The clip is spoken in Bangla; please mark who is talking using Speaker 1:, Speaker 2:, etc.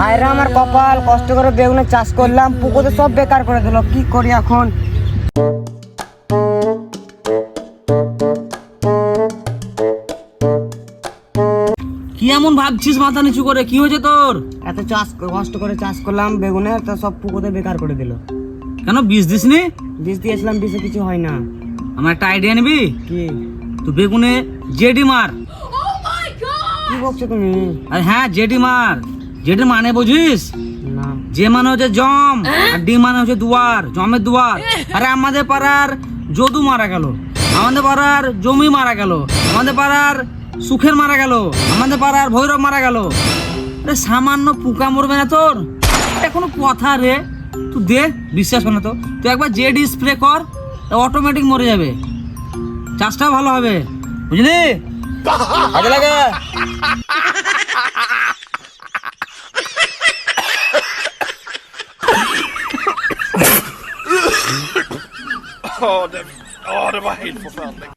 Speaker 1: হায় রে আমার কপাল কষ্ট করে বেগুনের চাষ করলাম পুকুরে সব বেকার করে দিল কি করি এখন?
Speaker 2: কি এমন ভাবছিস মাথা নিচু করে? কি হয়েছে তোর?
Speaker 1: এত চাষ কষ্ট করে চাষ করলাম বেগুনের তো সব পুকুরে বেকার করে দিল।
Speaker 2: কেন বিষ দিসনি?
Speaker 1: বীজ দিয়েছিলাম বীজে কিছু হয় না।
Speaker 2: আমার একটা আইডিয়া নিবি?
Speaker 1: কি?
Speaker 2: তো বেগুনে জেডি মার।
Speaker 1: কি বলছো তুমি?
Speaker 2: আরে হ্যাঁ জেডি মার। জেডি মানে বুঝিস?
Speaker 1: না।
Speaker 2: যে মানে হচ্ছে জম আর ডি মানে হচ্ছে দুয়ার জমের দুয়ার। আরে আমাদের পাড়ার যদু মারা গেল। আমাদের পাড়ার জমি মারা গেল। আমাদের পাড়ার সুখের মারা গেল। আমাদের পাড়ার ভৈরব মারা গেল। আরে সামান্য পোকা মরবে না তোর? এটা কোনো কথা রে। তুই দে বিশ্বাস হয় না তো। তুই একবার জেড স্প্রে কর অটোমেটিক মরে যাবে। চাষটাও ভালো হবে। বুঝলি? আগে লাগে। Ja, det, oh, det var helt förfärligt.